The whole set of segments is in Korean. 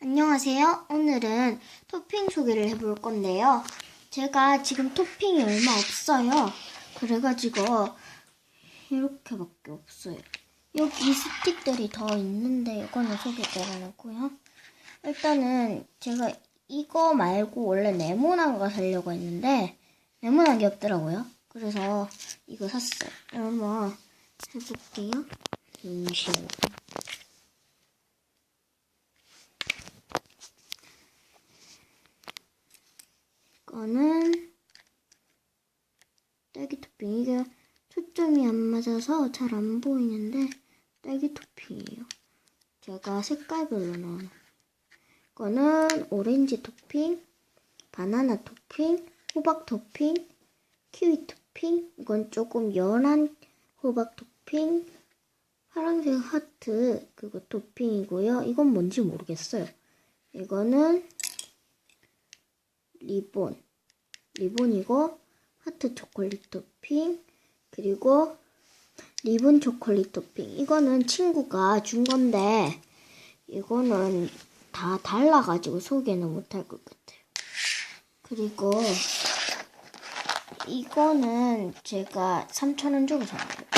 안녕하세요. 오늘은 토핑 소개를 해볼 건데요. 제가 지금 토핑이 얼마 없어요. 그래가지고 이렇게밖에 없어요. 여기 스틱들이 더 있는데 이거는 소개를 안 하고요. 일단은 제가 이거 말고 원래 네모난 거 사려고 했는데 네모난 게 없더라고요. 그래서 이거 샀어요. 한번 해볼게요. 잠시만요. 이거는 딸기 토핑. 이게 초점이 안 맞아서 잘 안 보이는데 딸기 토핑이에요. 제가 색깔별로 넣어놓은. 이거는 오렌지 토핑, 바나나 토핑, 호박 토핑, 키위 토핑. 이건 조금 연한 호박 토핑, 파란색 하트 그거 토핑이고요. 이건 뭔지 모르겠어요. 이거는 리본. 리본이고, 하트 초콜릿 토핑, 그리고 리본 초콜릿 토핑. 이거는 친구가 준 건데, 이거는 다 달라가지고 소개는 못할 것 같아요. 그리고, 이거는 제가 3,000원 주고 산 거예요.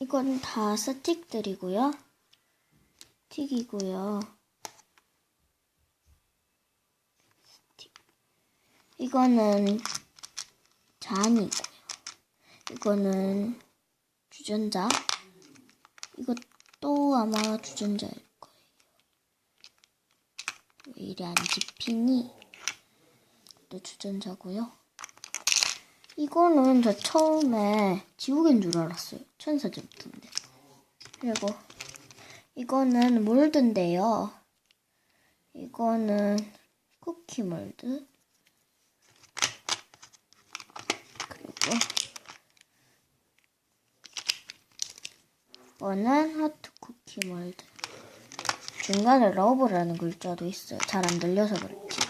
이건 다 스틱들이고요. 틱이고요. 이거는 잔이고요. 이거는 주전자. 이것도 아마 주전자일 거예요. 왜 이리 안 집히니? 또 주전자고요. 이거는 저 처음에 지우개인 줄 알았어요. 천사점프인데. 그리고 이거는 몰드인데요. 이거는 쿠키 몰드. 그리고 이거는 하트 쿠키 몰드. 중간에 러브라는 글자도 있어요. 잘 안 들려서 그렇지.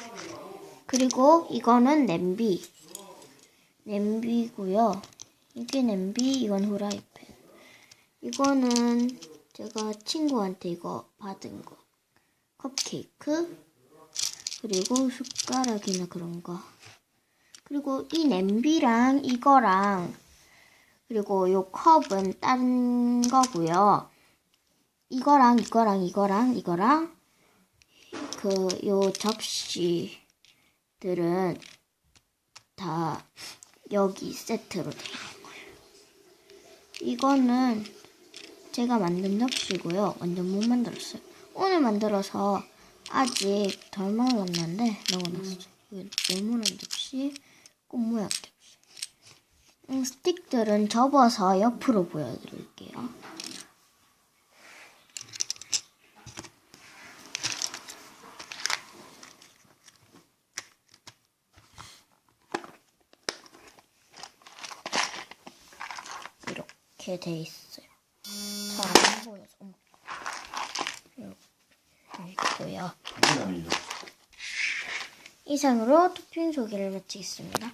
그리고 이거는 냄비. 냄비고요. 이게 냄비, 이건 후라이팬. 이거는 제가 친구한테 이거 받은 거. 컵케이크. 그리고 숟가락이나 그런 거. 그리고 이 냄비랑 이거랑 그리고 요 컵은 다른 거고요. 이거랑 이거랑 이거랑 이거랑 그 요 접시들은 다 여기 세트로 되어 있는 거예요. 이거는 제가 만든 접시고요. 완전 못 만들었어요. 오늘 만들어서 아직 덜 말랐는데 넣어놨어요. 이거 네모난 접시, 꽃 모양 접시. 음, 스틱들은 접어서 옆으로 보여드릴게요. 이렇게 돼 있어요. 잘 안 보여서. 이렇게 있고요. 이상으로 토핑 소개를 마치겠습니다.